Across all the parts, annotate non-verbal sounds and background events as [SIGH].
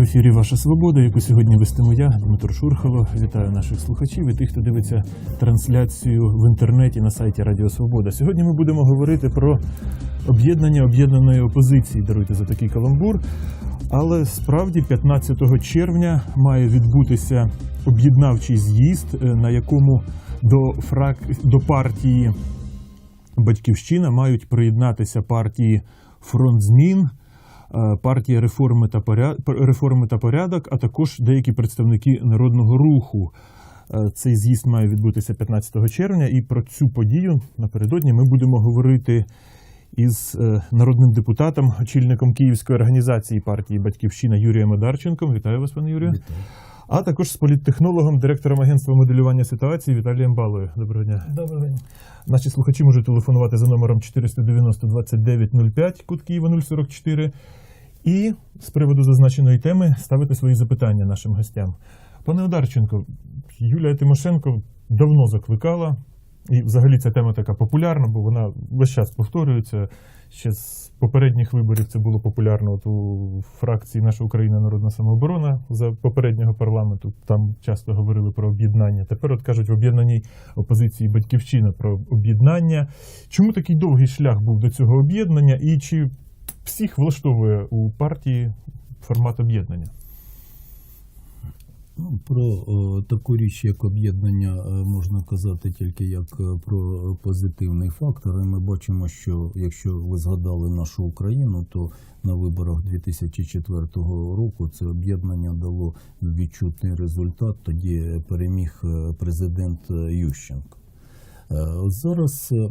В ефірі Ваша Свобода, яку сьогодні вестиму я, Дмитро Шурхало. Вітаю наших слухачів і тих, хто дивиться трансляцію в інтернеті на сайті Радіо Свобода. Сьогодні ми будемо говорити про об'єднання об'єднаної опозиції. Даруйте за такий каламбур. Але справді 15 червня має відбутися об'єднавчий з'їзд, е, на якому до фрак... до партії Батьківщина мають приєднатися партії Фронт змін, партія реформи та поряд... реформи та порядок, а також деякі представники народного руху. Е, Цей з'їзд має відбутися 15 червня, і про цю подію напередодні ми будемо говорити із е, народним депутатом, очільником Київської організації партії Батьківщина Юрієм Одарченком. Вітаю вас, пане Юрію. А також з політтехнологом, директором агентства моделювання ситуації Віталієм Балою. Доброго дня. Добрий день. Наші слухачі можуть телефонувати за номером 490 2905, код Києва 044. І з приводу зазначеної теми ставити свої запитання нашим гостям. Пане Одарченко, Юлія Тимошенко давно закликала, і взагалі ця тема така популярна, бо вона весь час повторюється. Ще з попередніх виборів це було популярно от у фракції Наша Україна Народна самооборона за попереднього парламенту. Там часто говорили про об'єднання. Тепер от кажуть в об'єднаній опозиції Батьківщина про об'єднання. Чому такий довгий шлях був до цього об'єднання, і чи всіх влаштовує у партії формат об'єднання? Ну, Про е, таку річ, як об'єднання, е, можна казати тільки як е, про позитивний фактор. І ми бачимо, що якщо ви згадали нашу Україну, то на виборах 2004 року це об'єднання дало відчутний результат. Тоді переміг президент Ющенко. Е, Зараз е,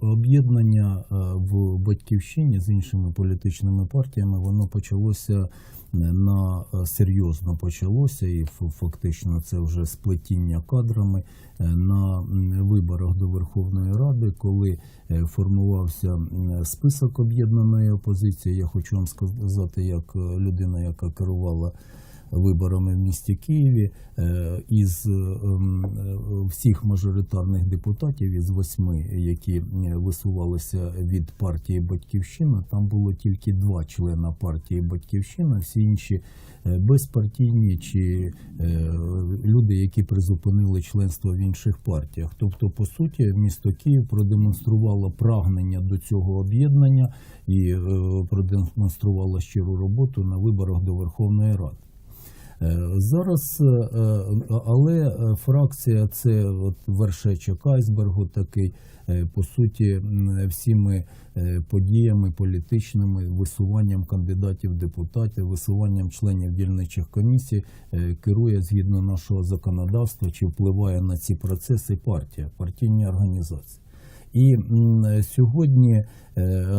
об'єднання е, в батьківщині з іншими політичними партіями воно почалося на серйозно почалося, і фактично це вже сплетіння кадрами на виборах до Верховної Ради, коли формувався список об'єднаної опозиції. Я хочу вам сказати, як людина, яка керувала виборами в місті Києві е, із е, м, е, всіх мажоритарних депутатів із восьми, які висувалися від партії Батьківщина, там було тільки два члена партії Батьківщина, всі інші безпартійні чи люди, які призупинили членство в інших партіях. Тобто, по суті, місто Київ продемонструвало прагнення до цього об'єднання і продемонструвало щиру роботу на виборах до Верховної Ради. Е, Зараз, е, е, але фракція це от вершечок айсбергу такий. По суті, всіми подіями політичними, висуванням кандидатів в депутати, висуванням членів дільничих комісій керує згідно нашого законодавства чи впливає на ці процеси партія, партійні організації. І сьогодні е,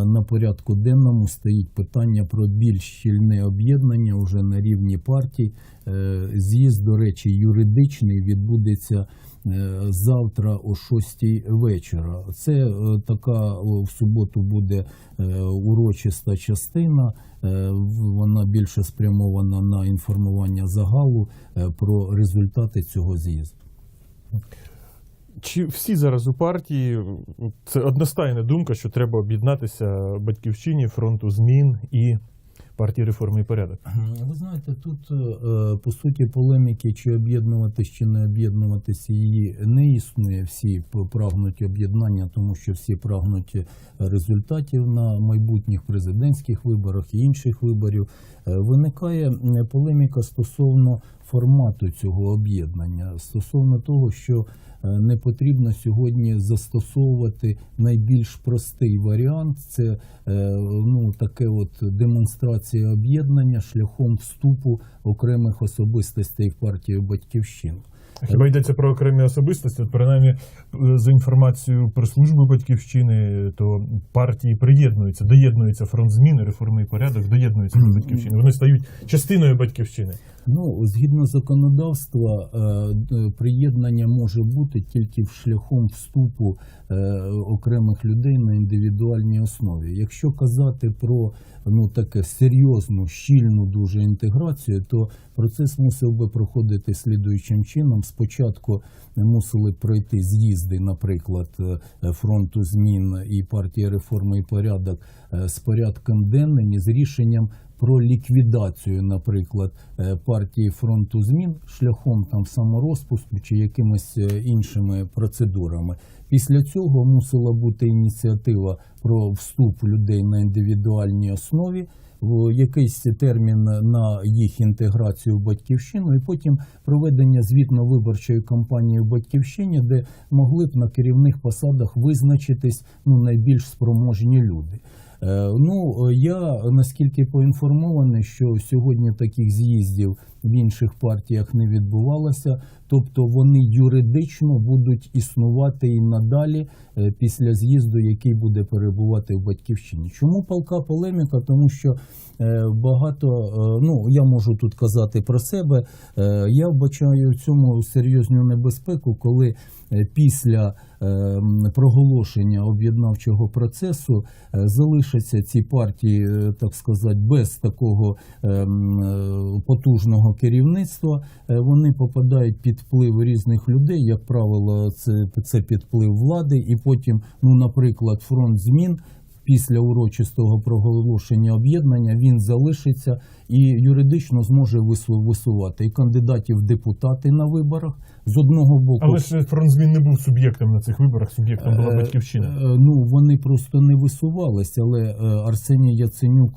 на порядку денному стоїть питання про більш щільне об'єднання уже на рівні партій. Е, З'їзд, до речі, юридичний відбудеться е, завтра о 6 вечора. Це така в суботу буде урочиста частина. Вона більше спрямована на інформування загалу про результати цього з'їзду. Чи всі зараз у партії це одностайна думка, що треба об'єднатися батьківщині, фронту змін і партії реформи і порядок? Ви знаєте, тут е, по суті полеміки, чи об'єднуватись, чи не об'єднуватись, її не існує. Всі прагнуть об'єднання, тому що всі прагнуть результатів на майбутніх президентських виборах і інших виборів. Е, Виникає м, полеміка стосовно формату цього об'єднання, стосовно того, що е, не потрібно сьогодні застосовувати найбільш простий варіант. Це е, ну таке от демонстрація об'єднання шляхом вступу окремих особистостей в партію батьківщину. Хіба йдеться про окремі особистості? От, принаймні, е, за інформацією прес-служби батьківщини, то партії приєднуються, доєднуються фронт зміни, реформи і порядок, доєднуються до батьківщини. Вони стають частиною батьківщини. Ну, згідно законодавства, е, приєднання може бути тільки в шляхом вступу е, окремих людей на індивідуальній основі. Якщо казати про ну таке серйозну, щільну дуже інтеграцію, то процес мусив би проходити слідуючим чином. Спочатку мусили пройти з'їзди, наприклад, е, фронту змін і партії реформи і порядок е, з порядком денним і з рішенням про ліквідацію, наприклад, е, партії фронту змін шляхом там саморозпуску чи якимись іншими процедурами. Після цього мусила бути ініціатива про вступ людей на індивідуальній основі. В якийсь термін на їх інтеграцію в батьківщину, і потім проведення звітно-виборчої кампанії в батьківщині, де могли б на керівних посадах визначитись ну найбільш спроможні люди. Е, Ну, я наскільки поінформований, що сьогодні таких з'їздів в інших партіях не відбувалося, тобто вони юридично будуть існувати і надалі е, після з'їзду, який буде перебувати в батьківщині. Чому палка полеміка? Тому що е, багато, ну я можу тут казати про себе. Я вбачаю в цьому серйозну небезпеку, коли після е, проголошення об'єднавчого процесу е, залишаться ці партії, е, так сказати, без такого е, е, потужного керівництва. Е, Вони попадають під вплив різних людей. Як правило, це, це під вплив влади, і потім, ну, наприклад, фронт змін. Після урочистого проголошення об'єднання він залишиться і юридично зможе вису- висувати і кандидатів депутати на виборах з одного боку. Але ж фронт змін не був суб'єктом на цих виборах, суб'єктом була Е, батьківщина. е, Ну вони просто не висувались, але е, Арсеній Яценюк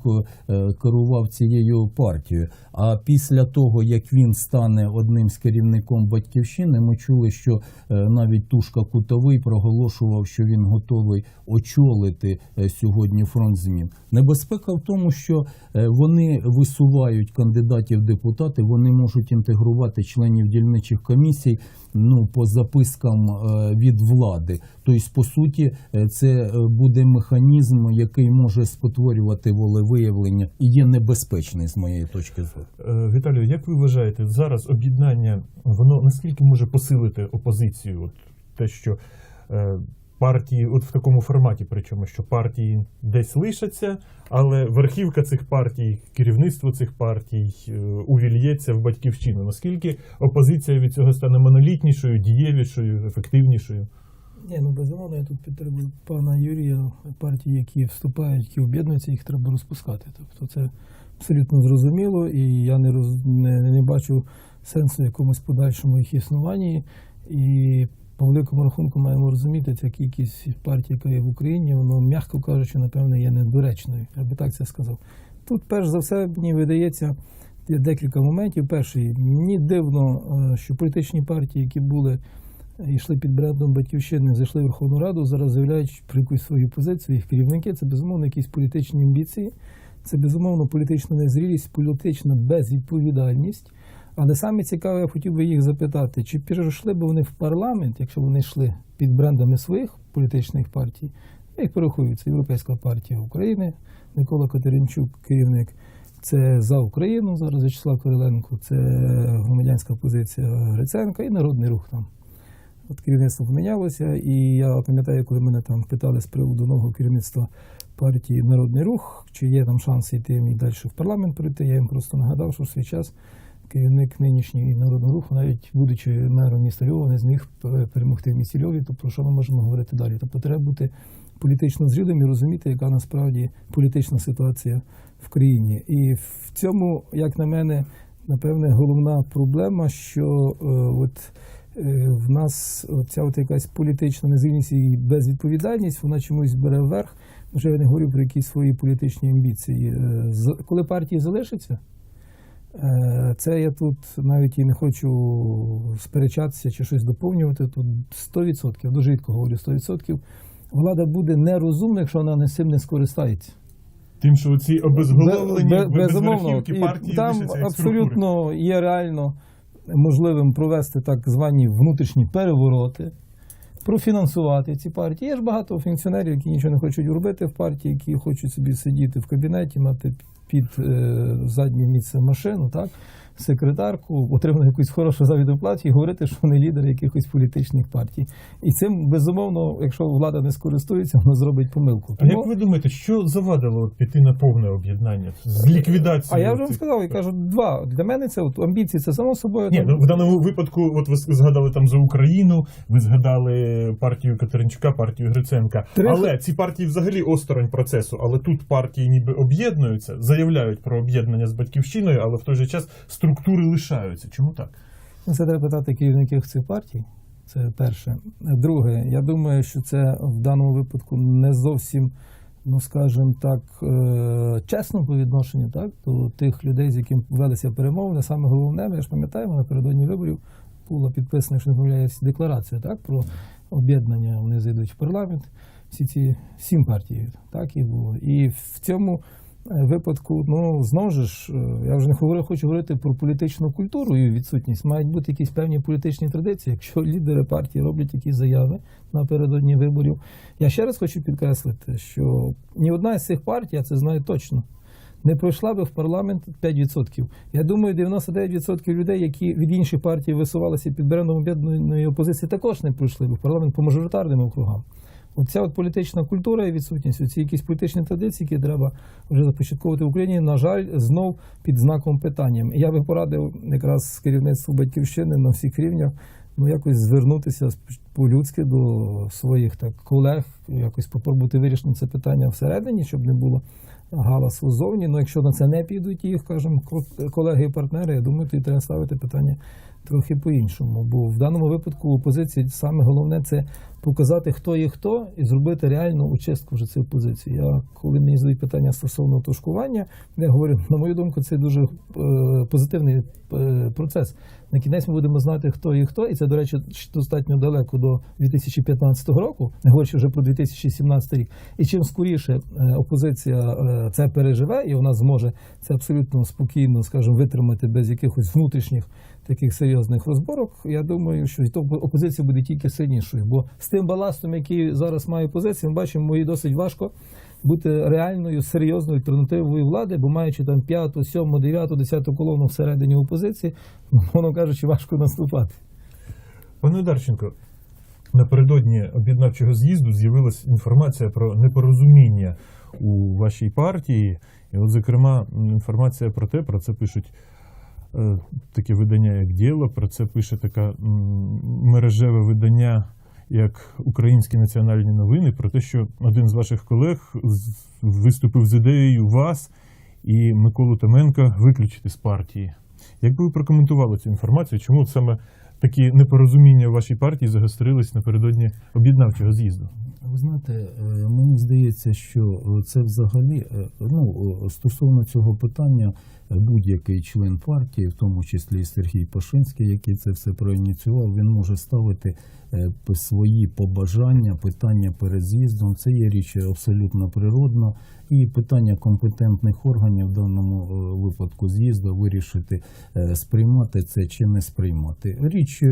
керував цією партією. А після того, як він стане одним з керівником батьківщини, ми чули, що навіть Тушка Кутовий проголошував, що він готовий очолити сьогодні фронт змін. Небезпека в тому, що вони висувають кандидатів депутати, вони можуть інтегрувати членів дільничих комісій ну по запискам е, від влади. Тобто, по суті, е, це е, буде механізм, який може спотворювати волевиявлення і є небезпечний з моєї точки зору. Віталію, як ви вважаєте, зараз об'єднання воно наскільки може посилити опозицію? От те, що партії, от в такому форматі, причому що партії десь лишаться, але верхівка цих партій, керівництво цих партій е, увільється в батьківщину. Наскільки опозиція від цього стане монолітнішою, дієвішою, ефективнішою? Ні, ну безумовно, я тут підтримую пана Юрія. Партії, які вступають, які об'єднуються, їх треба розпускати. Тобто це абсолютно зрозуміло, і я не роз не, не бачу сенсу якомусь подальшому їх існуванні. І по великому рахунку маємо розуміти, ця кількість партій, яка є в Україні, воно, м'яко кажучи, напевно, є недоречною. Я би так це сказав. Тут, перш за все, мені видається декілька моментів. Перший, мені дивно, е, що політичні партії, які були йшли під брендом батьківщини, зайшли в Верховну Раду, зараз заявляють про якусь свою позицію, їх керівники. Це безумовно якісь політичні амбіції, це безумовно політична незрілість, політична безвідповідальність. Але саме цікаве, я хотів би їх запитати, чи перейшли б вони в парламент, якщо вони йшли під брендами своїх політичних партій, я їх порахую, це Європейська партія України, Микола Катеринчук, керівник. Це за Україну зараз Вячеслав Кириленко, це громадянська позиція Гриценка і Народний рух там. От керівництво помінялося, і я пам'ятаю, коли мене там питали з приводу нового керівництва партії Народний рух, чи є там шанси йти і далі в парламент прийти. Я їм просто нагадав, що в свій час керівник нинішньої народного руху, навіть будучи мером міста Львова, не зміг перемогти в місті Львові. То про що ми можемо говорити далі? Тобто треба бути політично зрілим і розуміти, яка насправді політична ситуація в країні. І в цьому, як на мене, напевне, головна проблема, що е, от е, в нас ця от якась політична незрівність і безвідповідальність, вона чомусь бере вверх. Вже я не говорю про якісь свої політичні амбіції. Е, Коли партії залишаться, це я тут навіть і не хочу сперечатися чи щось доповнювати. Тут 100%, дуже рідко говорю 100%, влада буде нерозумна, якщо вона не цим не скористається. Тим, що ці обезголовлені Бе- бе- без І партії там абсолютно є реально можливим провести так звані внутрішні перевороти, профінансувати ці партії. Є ж багато функціонерів, які нічого не хочуть робити в партії, які хочуть собі сидіти в кабінеті, мати під е, заднє місце машину, так? Секретарку, отримали якусь хорошу завідну платі і говорити, що вони лідери якихось політичних партій. І цим безумовно, якщо влада не скористується, вона зробить помилку. А як ви думаєте, що завадило піти на повне об'єднання з А я вже вам цих- сказав, я кажу, два. Для мене це от амбіції, це само собою. Ні, ну в даному випадку, от ви згадали там за Україну, ви згадали партію Катеринчука, партію Гриценка. Три- Але ці партії взагалі осторонь процесу. Але тут партії ніби об'єднуються, заявляють про об'єднання з батьківщиною, але в той же час структури лишаються. Чому так? Ну, Це треба питати керівників цих партій. Це перше. Друге, я думаю, що це в даному випадку не зовсім, ну скажімо так, е, чесно по відношенню так, до тих людей, з яким велися перемовини. Саме головне, ми ж пам'ятаємо, напередодні виборів була підписана, якщо не помиляюсь, декларація так, про об'єднання. Вони зайдуть в парламент. Всі ці сім партій, так і було. І в цьому випадку, ну знову ж, е, я вже не говорю, хочу говорити про політичну культуру і відсутність. Мають бути якісь певні політичні традиції. Якщо [LAUGHS] лідери партії роблять якісь заяви напередодні виборів, я ще раз хочу підкреслити, що ні одна із цих партій, я це знаю точно. Не пройшла би в парламент 5%. Я думаю, 99% людей, які від інших партій висувалися під брендом об'єднаної опозиції, також не пройшли би в парламент по мажоритарним округам. Оця от політична культура і відсутність, оці якісь політичні традиції, які треба вже започатковувати в Україні, на жаль, знов під знаком питанням. Я би порадив якраз керівництву батьківщини на всіх рівнях ну якось звернутися по-людськи до своїх так колег, якось попробувати вирішити це питання всередині, щоб не було галасу ззовні. Ну якщо на це не підуть їх, кажемо, колеги і партнери, я думаю, тоді треба ставити питання трохи по-іншому. Бо в даному випадку опозиції саме головне це показати, хто є хто, і зробити реальну очистку вже цих позицій. Я коли мені задають питання стосовно тушкування, я говорю, на мою думку, це дуже е, позитивний е, процес. На кінець ми будемо знати, хто є хто, і це, до речі, достатньо далеко до 2015 року, не говорячи вже про 2017 рік. І чим скоріше е, опозиція е, це переживе, і вона зможе це абсолютно спокійно, скажімо, витримати без якихось внутрішніх таких серйозних розборок. Я думаю, що опозиція буде тільки сильнішою, бо з тим баластом, який зараз має опозиція, ми бачимо, їй досить важко бути реальною серйозною альтернативою влади, бо маючи там п'яту, сьому, дев'яту, десяту колону всередині опозиції, воно кажучи, важко наступати. Пане Одарченко, напередодні об'єднавчого з'їзду з'явилася інформація про непорозуміння у вашій партії. І, от, зокрема, інформація про те, про це пишуть таке видання, як діло, про це пише таке мережеве видання, як Українські національні новини, про те, що один з ваших колег виступив з ідеєю вас і Миколу Томенка виключити з партії. Як би ви прокоментували цю інформацію? Чому саме такі непорозуміння в вашій партії загострились напередодні об'єднавчого з'їзду? Ви знаєте, е, мені здається, що е, це взагалі е, ну е, стосовно цього питання, е, будь-який член партії, в тому числі і Сергій Пашинський, який це все проініціював, він може ставити е, свої побажання, питання перед з'їздом. Це є річ абсолютно природна. І питання компетентних органів в даному е, випадку з'їзду вирішити, е, сприймати це чи не сприймати. Річ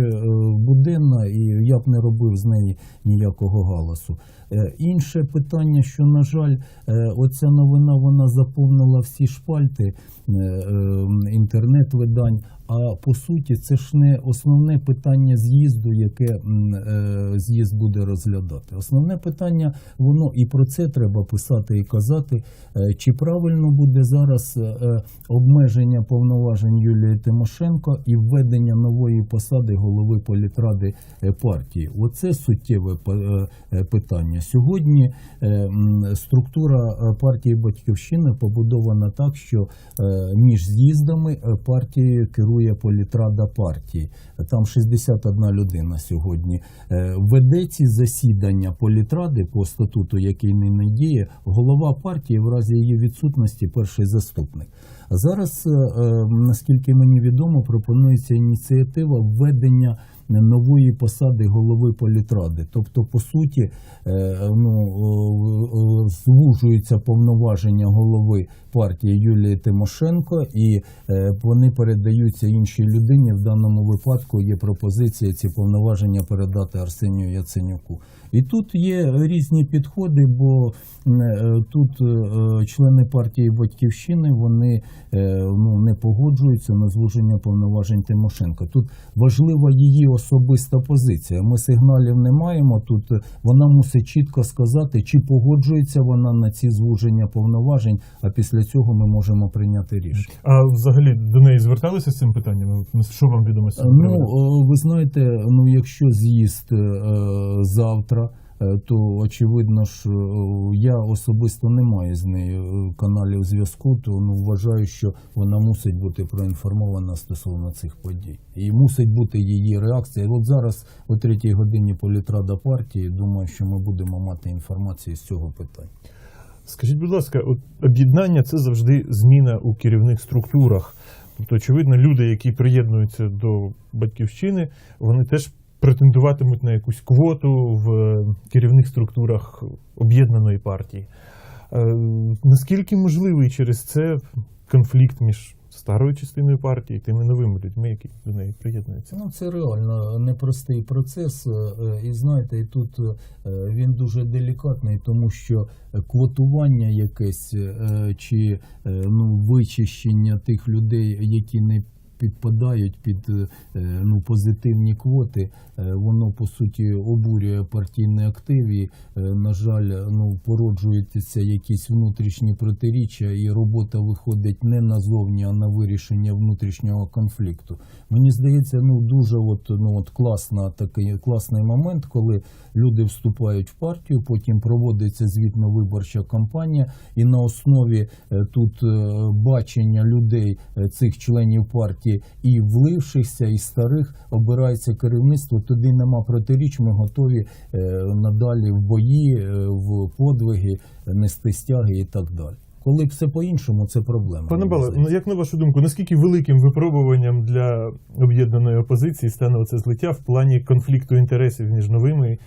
буденна, і я б не робив з неї ніякого галасу. Е, Інше питання, що на жаль, е, оця новина вона заповнила всі шпальти е, інтернет-видань. А по суті, це ж не основне питання з'їзду, яке з'їзд буде розглядати. Основне питання, воно і про це треба писати і казати, чи правильно буде зараз обмеження повноважень Юлії Тимошенко і введення нової посади голови політради партії. Оце суттєве питання. Сьогодні е, структура е, партії Батьківщина побудована так, що е, між з'їздами партією керує політрада партії. Там 61 людина сьогодні. Веде ці засідання політради по статуту, який не діє, голова партії в разі її відсутності перший заступник. Зараз, наскільки мені відомо, пропонується ініціатива введення нової посади голови політради. Тобто, по суті, е, ну, е, е, повноваження голови партії Юлії Тимошенко, і е, вони передаються іншій людині. В даному випадку є пропозиція ці повноваження передати Арсенію Яценюку. І тут є різні підходи, бо е, тут е, члени партії Батьківщини вони ну, не погоджуються на звуження повноважень Тимошенко. Тут важлива її особиста позиція. Ми сигналів не маємо. Тут вона мусить чітко сказати, чи погоджується вона на ці звуження повноважень. А після цього ми можемо прийняти рішення. А взагалі до неї зверталися з цим питанням? Що вам відомо Ну, ви знаєте, ну якщо з'їзд е, завтра, е, то очевидно ж е, я особисто не маю з нею е, каналів зв'язку, то ну вважаю, що вона мусить бути проінформована стосовно цих подій. І мусить бути її реакція. От зараз о третій годині політрада партії. Думаю, що ми будемо мати інформацію з цього питання. Скажіть, будь ласка, от об'єднання це завжди зміна у керівних структурах. Тобто, очевидно, люди, які приєднуються до батьківщини, вони теж претендуватимуть на якусь квоту в е, керівних структурах об'єднаної партії. Е, Наскільки можливий через це конфлікт між старою частиною партії тими новими людьми, які до неї приєднуються? Ну, це реально непростий процес, е, е, і знаєте, і тут е, він дуже делікатний, тому що квотування якесь чи ну, вичищення тих людей, які не підпадають під е, ну, позитивні квоти, е, воно по суті обурює партійний актив і, е, на жаль, ну, породжуються якісь внутрішні протиріччя, і робота виходить не назовні, а на вирішення внутрішнього конфлікту. Мені здається, ну дуже от, ну, от класна, такий класний момент, коли люди вступають в партію, потім проводиться звітно-виборча кампанія, і на основі е, тут е, бачення людей, е, цих членів партії і влившихся, і старих обирається керівництво. Туди нема протиріч. Ми готові е, надалі в бої, е, в подвиги нести стяги і так далі. Коли все по-іншому, це проблема. Пане Бале, ну як на вашу думку, наскільки великим випробуванням для об'єднаної опозиції стане оце злиття в плані конфлікту інтересів між новими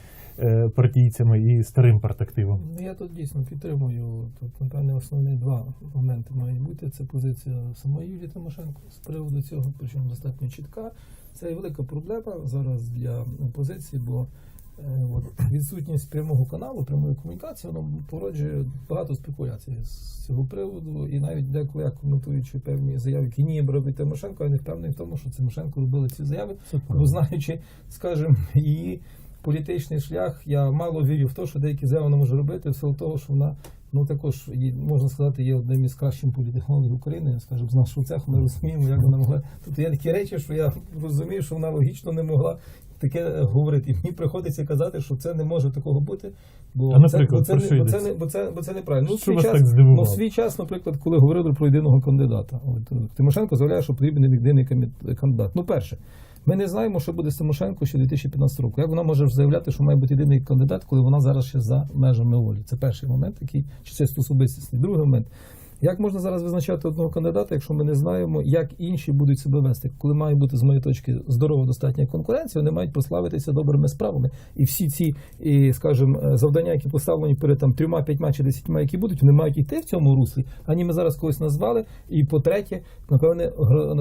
партійцями і старим партактивом? Ну, Я тут дійсно підтримую. Тут, напевне, основні два моменти мають бути. Це позиція самої Юлії Тимошенко з приводу цього, причому достатньо чітка. Це велика проблема зараз для опозиції, бо е, от, відсутність прямого каналу, прямої комунікації, воно породжує багато спекуляцій з цього приводу. І навіть деколи я коментуючи певні заяви, які ніби робить Тимошенко, я не впевнений в тому, що Тимошенко робили ці заяви, бо знаючи, скажімо, її політичний шлях, я мало вірю в те, що деякі заяви вона може робити, в силу того, що вона ну також можна сказати, є одним із кращих політехнологів України, скажімо, з нашого цеху. Ми розуміємо, як вона могла. Тут є такі речі, що я розумію, що вона логічно не могла. Таке говорити, і мені приходиться казати, що це не може такого бути, бо А, це, бо це, не- бо це, не бо це, бо це неправильно. Ну, свій час, ну, свій час, наприклад, коли говорили про єдиного кандидата, от е, Тимошенко заявляє, що потрібен єдиний кандидат. Ну, перше, ми не знаємо, що буде з Тимошенко ще 2015 року. Як вона може заявляти, що має бути єдиний кандидат, коли вона зараз ще за межами волі? Це перший момент, який чи це особистісний. Другий момент. Як можна зараз визначати одного кандидата, якщо ми не знаємо, як інші будуть себе вести? Коли має бути з моєї точки здорова достатня конкуренція, вони мають прославитися добрими справами. І всі ці, і, скажімо, е, завдання, які поставлені перед там трьома, п'ятьма чи десятьма, які будуть, вони мають йти в цьому руслі. Ані ми зараз когось назвали. І по-третє, напевне,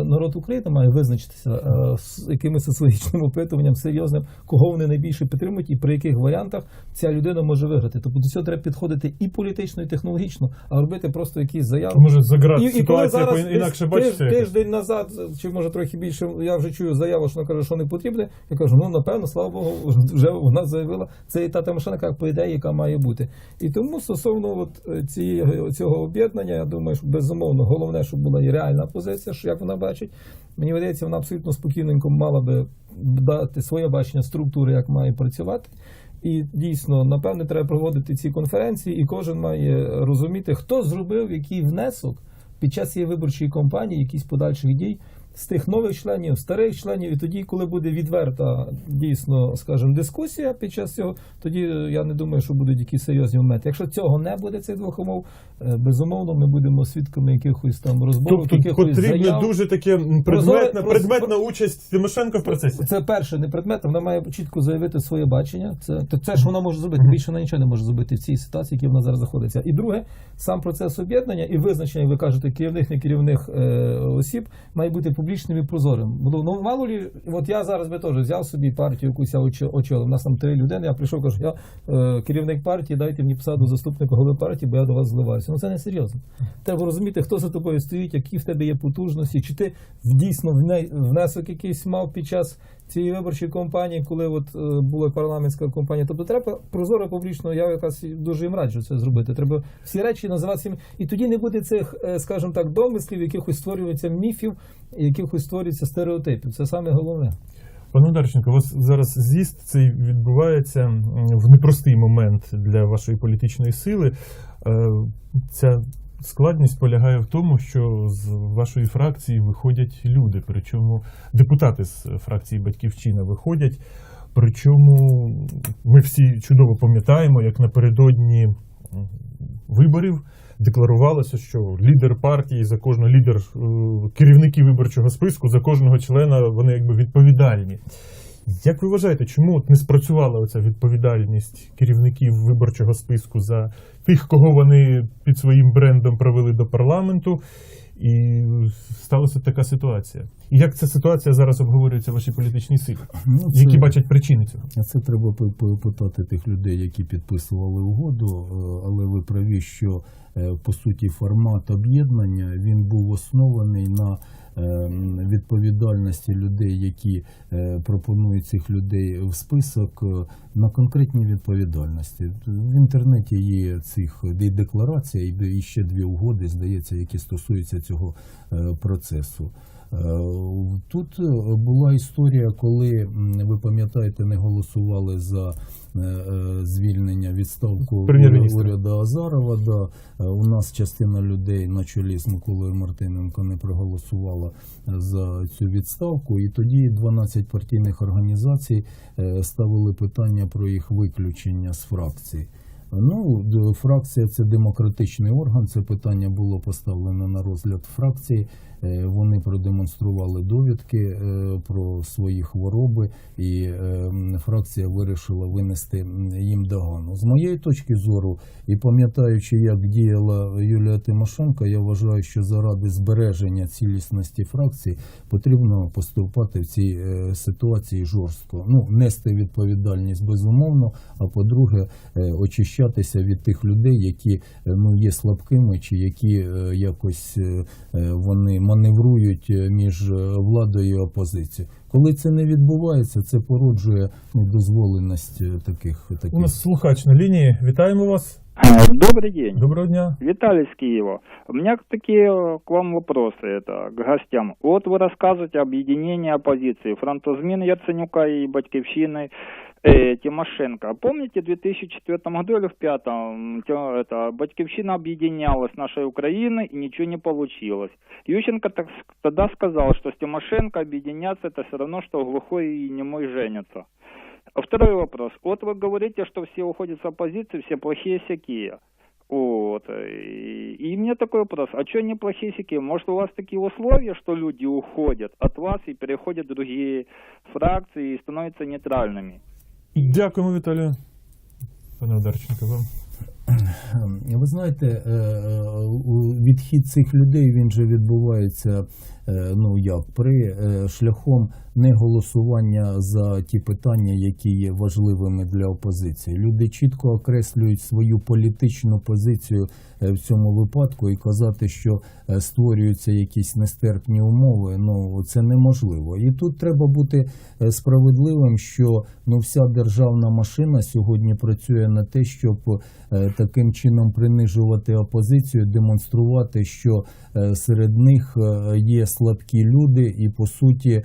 народ України має визначитися е, з якимось соціологічним опитуванням серйозним, кого вони найбільше підтримують і при яких варіантах ця людина може виграти. Тобто до цього треба підходити і політично, і технологічно, а робити просто якісь заяви. Може, за град І, і ситуація зараз по- інакше тиж- тиждень назад, чи може трохи більше, я вже чую заяву, що вона каже, що не потрібне. Я кажу, ну напевно, слава Богу, [LAUGHS] вже вона заявила. Це і та Тимошенко, як по ідеї, яка має бути. І тому стосовно от цієї цього об'єднання, я думаю, що безумовно головне, щоб була і реальна позиція, що як вона бачить. Мені видається, вона абсолютно спокійненько мала би дати своє бачення структури, як має працювати. І дійсно, напевне, треба проводити ці конференції, і кожен має розуміти, хто зробив який внесок під час цієї виборчої кампанії, якісь подальших дій з тих нових членів, старих членів, і тоді, коли буде відверта дійсно, скажімо, дискусія під час цього, тоді е, я не думаю, що будуть якісь серйозні моменти. Якщо цього не буде, цих двох умов, е, безумовно, ми будемо свідками якихось там розмов, Тобто якихось потрібна заяв. дуже таке предметна, предметна участь Тимошенко в процесі. Це перше не предмет, вона має чітко заявити своє бачення. Це то це ж вона може зробити. Більше вона нічого не може зробити в цій ситуації, в якій вона зараз знаходиться. І друге, сам процес об'єднання і визначення, ви кажете, керівних не керівних е, осіб має бути публічним і прозорим. Бо ну мало лі, от я зараз би теж взяв собі партію, якусь я очолив. У нас там три людини. Я прийшов, кажу, я е, керівник партії, дайте мені посаду заступника голови партії, бо я до вас зливаюся. Ну це не серйозно. Треба розуміти, хто за тобою стоїть, які в тебе є потужності, чи ти дійсно внесок якийсь мав під час цієї виборчої кампанії, коли от е, була парламентська кампанія. Тобто треба прозоро публічно, я якраз дуже їм раджу це зробити. Треба всі речі називати. І тоді не буде цих, е, скажімо так, домислів, якихось створюється міфів, якихось створюється стереотипів. Це саме головне. Пане Ударченко, у вас зараз з'їзд цей відбувається в непростий момент для вашої політичної сили. Е, Ця складність полягає в тому, що з вашої фракції виходять люди, причому депутати з фракції Батьківщина виходять. Причому ми всі чудово пам'ятаємо, як напередодні виборів декларувалося, що лідер партії за кожного лідер е, керівники виборчого списку за кожного члена вони якби відповідальні. Як ви вважаєте, чому от не спрацювала оця відповідальність керівників виборчого списку за тих, кого вони під своїм брендом провели до парламенту, і сталася така ситуація? І як ця ситуація зараз обговорюється в вашій політичній силі? Ну, Які бачать причини цього? Це треба по- по- питати тих людей, які підписували угоду, е, але ви праві, що е, по суті формат об'єднання він був оснований на відповідальності людей, які е, пропонують цих людей в список е, на конкретній відповідальності. В інтернеті є цих і декларацій, і ще дві угоди, здається, які стосуються цього е, процесу. Е, Тут е, була історія, коли ви пам'ятаєте, не голосували за е, звільнення відставку уряду Азарова. Да. У нас частина людей на чолі з Миколою Мартиненко не проголосувала за цю відставку. І тоді 12 партійних організацій ставили питання про їх виключення з фракції. Ну, фракція це демократичний орган. Це питання було поставлено на розгляд фракції. Е, Вони продемонстрували довідки е, про свої хвороби, і е, фракція вирішила винести їм догану. З моєї точки зору, і пам'ятаючи, як діяла Юлія Тимошенко, я вважаю, що заради збереження цілісності фракції потрібно поступати в цій ситуації жорстко. Ну, нести відповідальність безумовно. А по-друге, очищатися від тих людей, які ну є слабкими, чи які якось вони маневрують е, між е, владою і опозицією. Коли це не відбувається, це породжує ну, дозволеність е, таких таких. У нас слухач на лінії. Вітаємо вас. Добрый день. Доброго дня. Виталий с Киева. У меня такие э, к вам вопросы, это к гостям. Вот вы рассказываете об объединении оппозиции, фронтозмин Яценюка и Батькивщины Э, Тимошенко. А Помните, в 2004 году или в 2005 те- это, Батькивщина объединялась с нашей Украиной и ничего не получилось. Ющенко так, тогда сказал, что с Тимошенко объединяться это все равно, что глухой и немой женятся. Второй вопрос. Вот вы говорите, что все уходят с оппозиции, все плохие всякие. Вот. И, и мне такой вопрос. А что они плохие всякие? Может, у вас такие условия, что люди уходят от вас и переходят в другие фракции и становятся нейтральными? Дякуємо, Віталію. Пане Одарченко, вам. Ем, Ви знаєте, е, е, відхід цих людей він же відбувається е, ну як при е, шляхом не голосування за ті питання, які є важливими для опозиції. Люди чітко окреслюють свою політичну позицію е, в цьому випадку і казати, що е, створюються якісь нестерпні умови. Ну це неможливо. І тут треба бути е, справедливим, що ну вся державна машина сьогодні працює на те, щоб е, таким чином принижувати опозицію, демонструвати, що е, серед них е, є слабкі люди, і по суті е,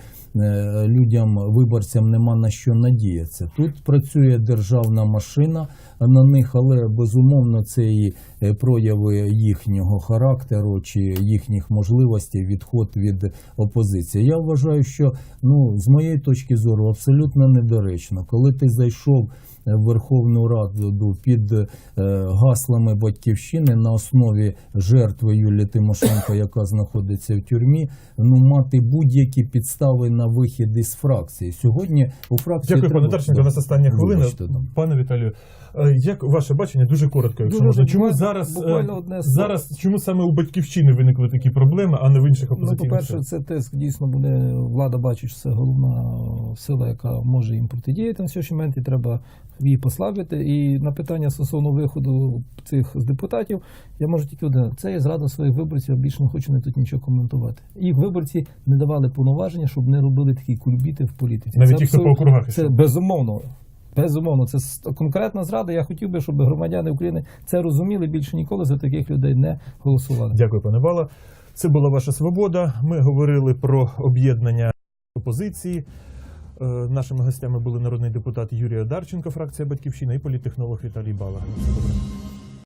людям, виборцям нема на що надіятися. Тут працює державна машина на них, але безумовно це і е, прояви їхнього характеру чи їхніх можливостей, відход від опозиції. Я вважаю, що ну з моєї точки зору абсолютно недоречно, коли ти зайшов Верховну Раду під е, гаслами батьківщини на основі жертви Юлії Тимошенко, яка знаходиться в тюрмі, ну мати будь-які підстави на вихід із фракції. Сьогодні у фракції Дякую, пане Тарченко. У нас остання хвилина. Пане Віталію, е, як ваше бачення? Дуже коротко, якщо Дуже можна. Чому зараз, е, буквально одне зараз чому саме у батьківщини виникли такі проблеми, а не в інших Ну, по-перше, силах? це тиск дійсно буде влада бачить, що це головна сила, яка може їм протидіяти на сьогоднішній момент, і треба її послабити. І на питання стосовно виходу цих з депутатів, я можу тільки одне. Це є зрада своїх виборців, я більше не хочу не тут нічого коментувати. Їх виборці не давали повноваження, щоб не робили такі кульбіти в політиці. Навіть ті, хто по округах Це безумовно. Безумовно, це конкретна зрада. Я хотів би, щоб громадяни України це розуміли більше ніколи за таких людей не голосували. Дякую, пане Бала. Це була ваша свобода. Ми говорили про об'єднання опозиції. Е, Нашими гостями були народний депутат Юрій Одарченко, фракція Батьківщина, і політтехнолог Віталій Бала.